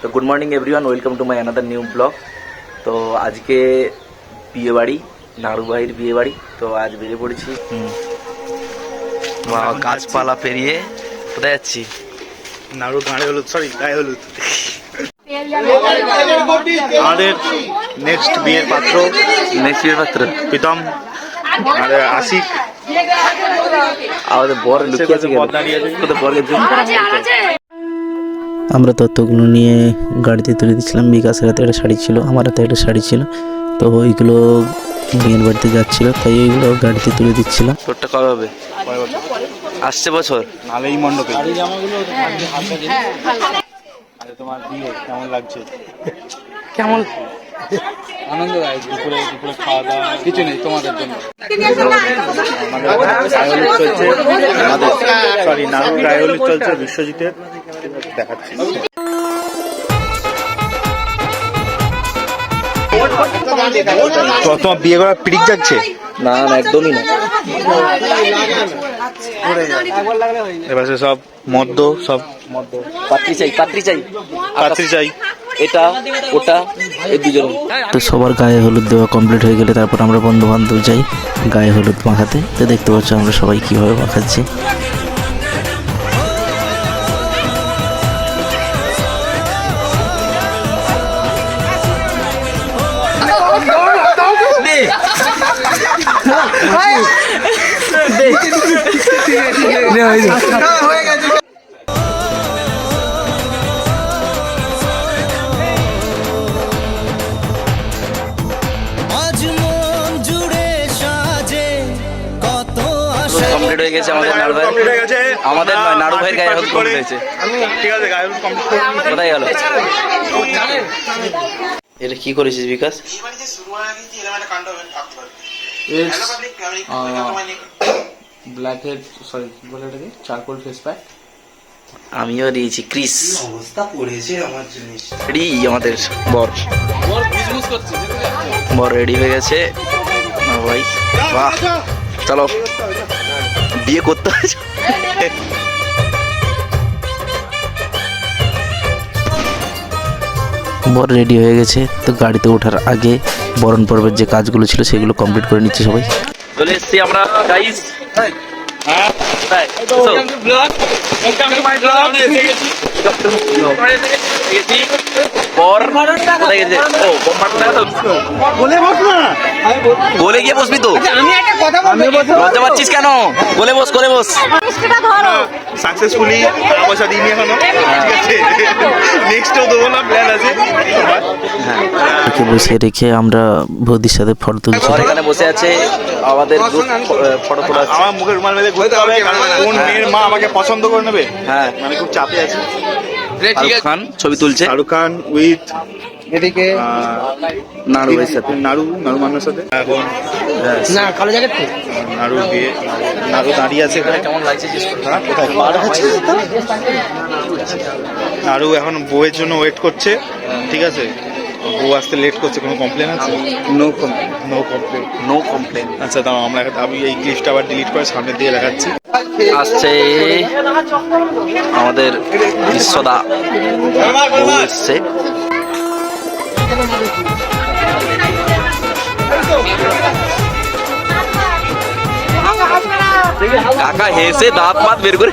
তো good morning everyone welcome to my another new blog তো আজকে বিয়ে বাড়ি নাড়ু ভাইয়ের বিয়ে বাড়ি। তো আজ বেরিয়ে পড়েছি। বাহ, গাছপালা পেরিয়ে কোথায় যাচ্ছি? নাড়ু গাঁড়ে হলুদ সরি গায়ে হলুদ। আমাদের নেক্সট বিয়ের পাত্র। নেক্সট বিয়ের পাত্র প্রীতম। আর আশিক আমাদের বর লুকিয়ে আছে সে বর দাঁড়িয়ে আছে। কোথায় বরকে জুম আমরা তত্ত্বগুলো নিয়ে গাড়িতে তুলে দিচ্ছিলাম। বিকাশের হাতে একটা শাড়ি ছিল আমার হাতে একটা শাড়ি ছিল। তো ওইগুলো মেয়ের বাড়িতে যাচ্ছিল তাই ওইগুলো গাড়িতে তুলে দিচ্ছিলাম। তোরটা কবে হবে? আসছে বছর? নালে এই মণ্ডপে আরে তোমার বিয়ে কেমন লাগছে? কেমন? আনন্দদায়ক দুপুরে দুপুরে খাওয়া দাওয়া কিছু নেই তোমাদের জন্য। আমাদের গায়ে হলুদ চলছে আমাদের সরি চলছে বিশ্বজিতের দেখাচ্ছি। তোমার বিয়ে করার পিরিক যাচ্ছে? না না একদমই না। এবার সব মদ্য সব মদ্য পাত্রী চাই পাত্রী চাই। পাত্রী চাই। এটা ওটা এই দুজন তো সবার গায়ে হলুদ দেওয়া কমপ্লিট হয়ে গেলে তারপর আমরা বন্ধু বান্ধব যাই গায়ে হলুদ মাখাতে তো দেখতে পাচ্ছ আমরা সবাই কীভাবে মাখাচ্ছি আজ কমপ্লিট হয়ে গেছে আমাদের নাড়ু ভাই কমপ্লিট হয়ে গেছে। আমাদের নয়, নাড়ু ভাইয়ের গায়ে হলুদ complete হয়েছে। ঠিক আছে গায়ে হলুদ কমপ্লিট কোথায় গেল? এটা কি করেছিস বিকাশ? ব্ল্যাক হেড সরি কি বলে এটাকে? চারকোল ফেস প্যাক আমিও দিয়েছি ক্রিস। রেডি আমাদের বর। বর রেডি হয়ে গেছে। না ভাই বাহ চলো। বিয়ে করতে হয়? বর রেডি হয়ে গেছে তো গাড়িতে ওঠার আগে বরণ পর্বের যে কাজগুলো ছিল সেগুলো কমপ্লিট করে নিচ্ছে সবাই। চলে এসছি আমরা গাইস বর বলে গিয়ে বসবি তো। লজ্জা পাচ্ছিস কেন? বলে বস করে বস। সাকসেসফুলি টাকা পয়সা দিইনি এখনও। ঠিক আছে নেক্সটেও দেবো না প্ল্যান আছে। ওকে বসিয়ে রেখে আমরা বৌদির সাথে ফটো তুলছি। এখানে বসে আছে। আমাদের ফটো তোলা আমার মুখের রুমাল ঘুরতে হবে কারণ কোন মেয়ের মা আমাকে পছন্দ করে নেবে? হ্যাঁ। মানে খুব চাপে আছে। শাহরুখ খান ছবি তুলছে। শাহরুখ খান উইথ এদিকে নাড়ু ভাইয়ের সাথে। নাড়ু নাড়ু মান্নার সাথে। এখন না কালো জ্যাকেট নাড়ু বিয়ে নাড়ু দাঁড়িয়ে আছে এখানে। কেমন লাগছে জিজ্ঞেস করো। হ্যাঁ, আছে? নাড়ু এখন বউয়ের জন্য ওয়েট করছে ঠিক আছে? বউ আসতে লেট করছে কোনো কমপ্লেন আছে? No complain no complain no complain আচ্ছা দাঁড়াও আমরা এখন- আমি এই ক্লিপটা আবার ডিলিট করে সামনের দিকে দেখাচ্ছি। আসছে আমাদের বিশ্বদা বউ এসছে। কাকা হেসে দাঁত মাত বের করে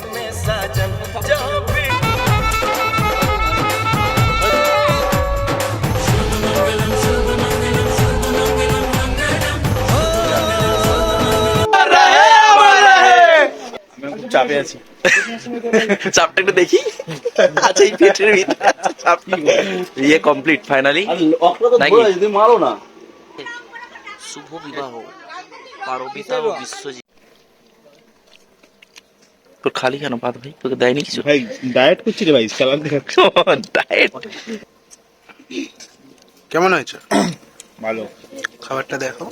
চাপে আছি। চাপটা একটু দেখি। আচ্ছা এই পেটের ভিতরে চাপ ইয়ে কমপ্লিট ফাইনালি নাকি? যদি মারো না। শুভ বিবাহ। পারবিতা ও বিশ্বজিৎ। তোর খালি কেন ভাত ভাই? তোকে দেয়নি কিছু? ভাই ডায়েট করছি রে ভাই দেখাচ্ছি ডায়েট কেমন হয়েছে? ভালো। খাবারটা দেখো।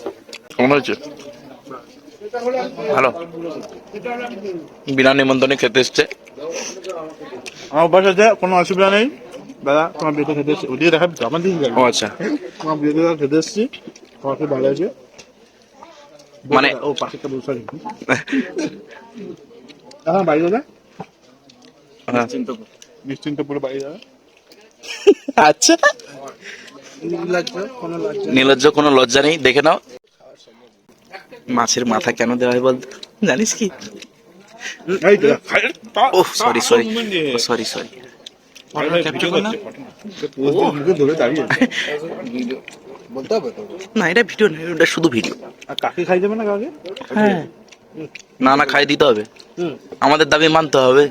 কেমন হয়েছে? ভালো বিনা নিমন্ত্রণে খেতে এসছে। আমার অভ্যাস আছে কোনো অসুবিধা নেই। দাদা তোমার বিয়েতে খেতে এসছি। ওদিকে তো আমার দিকে ও আচ্ছা। তোমার বিয়েতে খেতে এসছি। তোমার খুব ভালো আছে মানে- ও পাশে একটা বসে এখন বাড়ি যাবে হ্যাঁ। নিশ্চিন্ত পুরো বাড়ি যাবে আচ্ছা। নির্লজ্জ কোনো লজ্জা নেই। দেখে নাও। মাছের মাথা কেন দেওয়া হয় বলতো জানিস কি? ও সরি সরি সরি সরি না এটা ভিডিও না এটা শুধু ভিডিও কাকে খাই যাবে না কাকে? হ্যাঁ। না না খাই দিতে হবে। আমাদের দাবি মানতে হবে।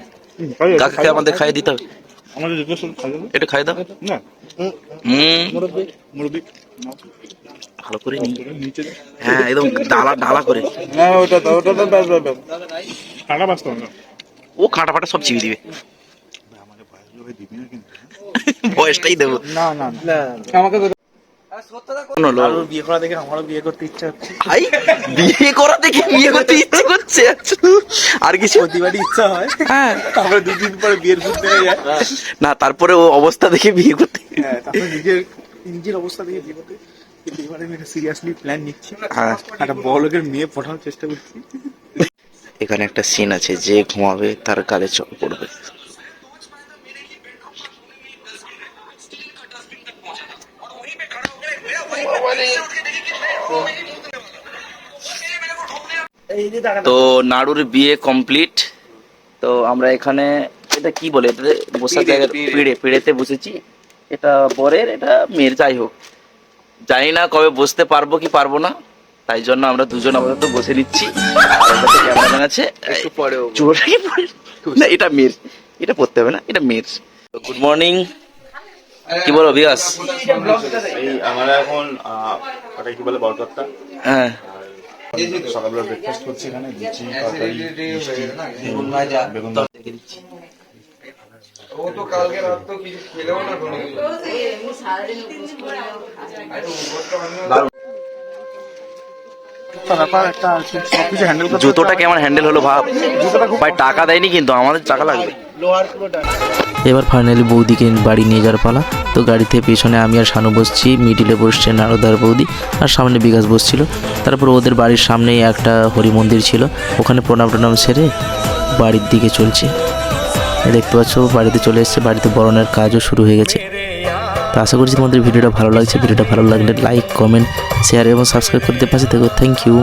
কাকে আমাদের খাই খাই দিতে হবে। আমাদের রিকোয়েস্ট খাই দাও। এটা খাই দাও। না। হুম। মুরব্বী ভালো করে নি হ্যাঁ একদম ডালা ডালা করে। হ্যাঁ ওটা দাও ওটা দাও ব্যাস ব্যাস ব্যাস। খানা বাঁচতে না। ও কাঁটা ফাটা সব চিবি দিবে। বয়সটাই দেবো। না না কোনো বিয়ে করা দেখে আমারও বিয়ে করতে ইচ্ছা হচ্ছে। ভাই বিয়ে করা দেখে বিয়ে করতে ইচ্ছে করছে। আর কিছু প্রতিবারই ইচ্ছা হয়। হ্যাঁ। তারপরে দুদিন পরে বিয়ের ভূত দেখা যায় না তারপরে ও অবস্থা দেখে বিয়ে করতে। হ্যাঁ তারপরে নিজের নিজের অবস্থা দেখে বিয়ে করতে। কিন্তু এবারে আমি একটা সিরিয়াসলি প্ল্যান নিচ্ছি। হ্যাঁ। একটা বড় লোকের মেয়ে চেষ্টা করছি। এখানে একটা সিন আছে যে ঘুমাবে তার কালে চল পড়বে। তো নাড়ুর বিয়ে কমপ্লিট। তো আমরা এখানে এটা কি বলে? এটা বসার জায়গা পিড়ে। পিড়েতে বসেছি। এটা বরের এটা মেয়ের যাই হোক। জানি না কবে বসতে পারব কি পারব না। তাই জন্য আমরা দুজন আপাতত বসে নিচ্ছি। ক্যামেরাম্যান আছে একটু পরেও না এটা মেয়ের। এটা পড়তে হবে না এটা মেয়ের। গুড মর্নিং কি বলো বিকাশ? এই আমরা এখন ওটা কি বলে বরকতটা? হ্যাঁ। সকালবেলা ব্রেকফাস্ট করছি এখানে লুচি তরকারি মিষ্টি বেগুন দিচ্ছি সবকিছু হ্যান্ডেল করতে জুতোটা কেমন হ্যান্ডেল হলো ভাব? ভাই টাকা দেয়নি কিন্তু আমাদের টাকা লাগবে। এবার ফাইনালি বৌদিকে বাড়ি নিয়ে যাওয়ার পালা। তো গাড়িতে পেছনে আমি আর শানু বসছি, মিডিলে বসছে নারদার বৌদি আর সামনে বিকাশ বসছিল। তারপর ওদের বাড়ির সামনেই একটা হরি মন্দির ছিল। ওখানে প্রণাম টনাম সেরে বাড়ির দিকে চলছে। দেখতে পাচ্ছ, বাড়িতে চলে এসেছে। বাড়িতে বরণের কাজও শুরু হয়ে গেছে। তো আশা করছি তোমাদের ভিডিওটা ভালো লাগছে। ভিডিওটা ভালো লাগলে লাইক কমেন্ট শেয়ার এবং সাবস্ক্রাইব করতে পাশে থেকো। Thank you